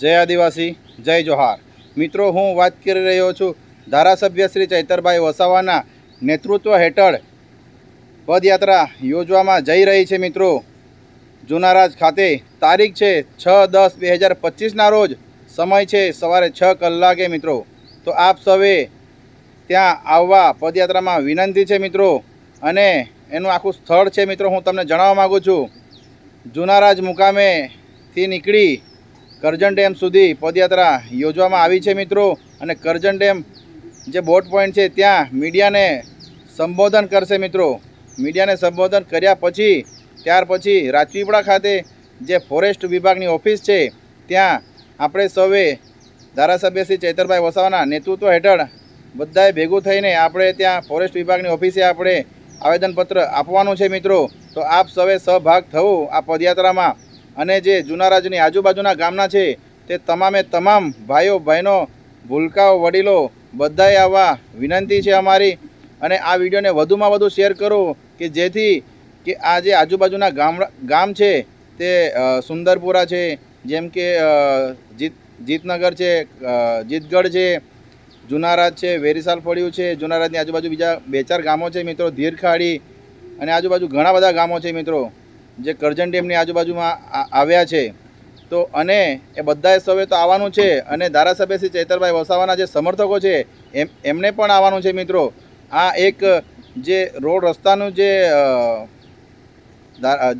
જય આદિવાસી, જય જોહાર. મિત્રો, હું વાત કરી રહ્યો છું ધારાસભ્ય શ્રી ચૈતરભાઈ વસાવાના નેતૃત્વ હેઠળ પદયાત્રા યોજવામાં જઈ રહી છે મિત્રો. જુનારાજ ખાતે તારીખ છે છ દસ બે હજાર પચીસના રોજ. સમય છે સવારે છ કલાકે મિત્રો. તો આપ સૌએ ત્યાં આવવા પદયાત્રામાં વિનંતી છે મિત્રો. અને એનું આખું સ્થળ છે મિત્રો હું તમને જણાવવા માગું છું. જુનારાજ મુકામેથી નીકળી કરજણ ડેમ સુધી પદયાત્રા યોજવામાં આવી છે મિત્રો. અને કરજણ ડેમ જે બોટ પોઈન્ટ છે, ત્યાં મીડિયાને સંબોધન કરશે મિત્રો. મીડિયાને સંબોધન કર્યા પછી, ત્યાર પછી રાજપીપળા ખાતે જે ફોરેસ્ટ વિભાગની ઓફિસ છે, ત્યાં આપણે સૌએ ધારાસભ્ય શ્રી ચૈતરભાઈ વસાવાના નેતૃત્વ હેઠળ બધાએ ભેગું થઈને આપણે ત્યાં ફોરેસ્ટ વિભાગની ઓફિસે આપણે આવેદનપત્ર આપવાનું છે મિત્રો. તો આપ સૌએ સહભાગ થવું આ પદયાત્રામાં. અને જે જુનારાજની આજુબાજુના ગામના છે, તે તમામે તમામ ભાઈઓ, બહેનો, ભૂલકાઓ, વડીલો બધાએ આવવા વિનંતી છે અમારી. અને આ વિડીયોને વધુમાં વધુ શેર કરો કે જેથી કે આ જે આજુબાજુના ગામ ગામ છે, તે સુંદરપુરા છે, જેમ કે જીત, જીતનગર છે જીતગઢ છે, જુનારાજ છે, વેરીસાલ ફળિયું છે, જુનારાજની આજુબાજુ બીજા બે ચાર ગામો છે મિત્રો, ધીરખાડી અને આજુબાજુ ઘણા બધા ગામો છે મિત્રો. જે કરજણ ડેમની આજુબાજુમાં આવ્યા છે, તો અને એ બધાએ સૌએ તો આવવાનું છે અને ધારાસભ્ય શ્રી ચૈતરભાઈ વસાવાના જે સમર્થકો છે, એમ, એમને પણ આવવાનું છે મિત્રો. આ એક જે રોડ રસ્તાનું જે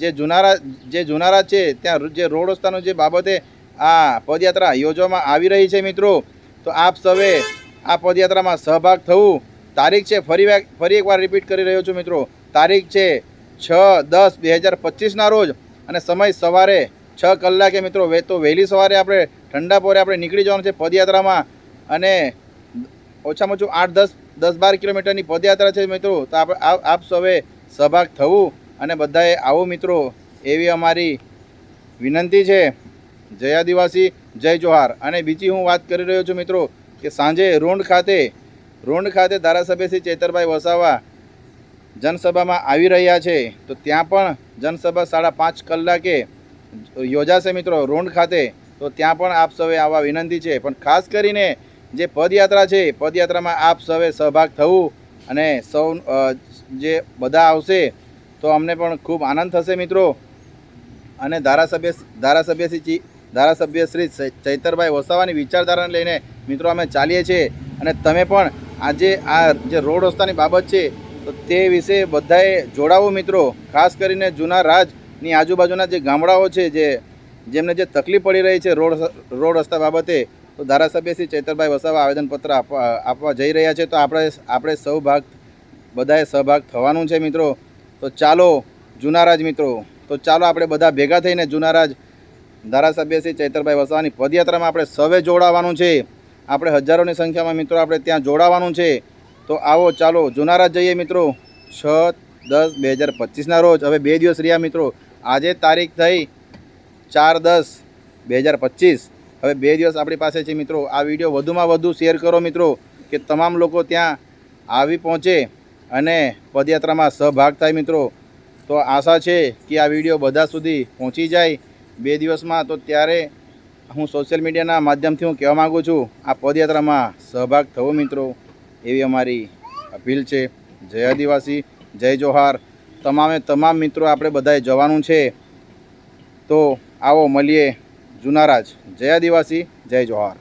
જે જુનારા જે જુનારા છે, ત્યાં જે રોડ રસ્તાનું જે બાબતે આ પદયાત્રા યોજવામાં આવી રહી છે મિત્રો. તો આપ સૌએ આ પદયાત્રામાં સહભાગ થવું. તારીખ છે, ફરી ફરી એકવાર રિપીટ કરી રહ્યો છું મિત્રો. તારીખ છે છ, દસ, બે હજાર પચીસના રોજ અને સમય સવારે છ કલાકે મિત્રો વે તો વહેલી સવારે આપણે ઠંડા પોરે આપણે નીકળી જવાનું છે પદયાત્રામાં અને ઓછામાં ઓછું આઠ, દસ દસ, બાર કિલોમીટરની પદયાત્રા છે મિત્રો. તો આપણે આપ સૌએ સહભાગ થવું અને બધાએ આવો મિત્રો એવી અમારી વિનંતી છે. જય આદિવાસી, જય જોહાર. અને બીજી હું વાત કરી રહ્યો છું મિત્રો કે સાંજે રોંડ ખાતે રોંડ ખાતે ધારાસભ્ય શ્રી ચેતરભાઈ વસાવા જનસભામાં આવી રહ્યા છે, તો ત્યાં પણ જનસભા સાડા પાંચ કલાકે યોજાશે મિત્રો રોંડ ખાતે, તો ત્યાં પણ આપ સૌએ આવવા વિનંતી છે. પણ ખાસ કરીને જે પદયાત્રા છે, પદયાત્રામાં આપ સૌએ સહભાગ થવું અને સૌ જે બધા આવશે, તો અમને પણ ખૂબ આનંદ થશે મિત્રો. અને ધારાસભ્ય ધારાસભ્ય શ્રી ધારાસભ્ય શ્રી ચૈતરભાઈ વસાવાની વિચારધારાને લઈને મિત્રો અમે ચાલીએ છીએ. અને તમે પણ આજે આ જે રોડ રસ્તાની બાબત છે તો તે વિશે બધાએ જોડાવો મિત્રો. ખાસ કરીને જૂના રાજની આજુબાજુના જે ગામડાઓ છે, જે જેમને જે તકલીફ પડી રહી છે રોડ રોડ રસ્તા બાબતે, તો ધારાસભ્ય શ્રી ચૈતરભાઈ વસાવા આવેદનપત્ર આપવા આપવા જઈ રહ્યા છે. તો આપણે આપણે સૌ ભાગ, બધાએ સહભાગ થવાનું છે મિત્રો. તો ચાલો જૂનારાજ મિત્રો, તો ચાલો આપણે બધા ભેગા થઈને જૂનારાજ ધારાસભ્ય શ્રી ચૈતરભાઈ વસાવાની પદયાત્રામાં આપણે સવે જોડાવાનું છે. આપણે હજારોની સંખ્યામાં મિત્રો આપણે ત્યાં જોડાવાનું છે. તો આવો, ચાલો, જુનારાજ જઈએ મિત્રો. છ, દસ, બે હજાર પચીસના રોજ. હવે બે દિવસ રહ્યા મિત્રો. આજે તારીખ થઈ ચાર દસ બે હજાર પચીસ. હવે બે દિવસ આપણી પાસે છે મિત્રો. આ વીડિયો વધુમાં વધુ શેર કરો મિત્રો, કે તમામ લોકો ત્યાં આવી પહોંચે અને પદયાત્રામાં સહભાગ થાય મિત્રો. તો આશા છે કે આ વીડિયો બધા સુધી પહોંચી જાય. બે દિવસમાં તો ત્યારે હું સોશિયલ મીડિયાના માધ્યમથી હું કહેવા માગું છું, આ પદયાત્રામાં સહભાગ થવો મિત્રો. એવી અમારી અપીલ છે. જય આદિવાસી, જય જોહાર. તમામે તમામ મિત્રો આપણે બધાએ જવાનું છે. તો આવો મળીએ જુનારાજ. જય આદિવાસી, જય જોહાર.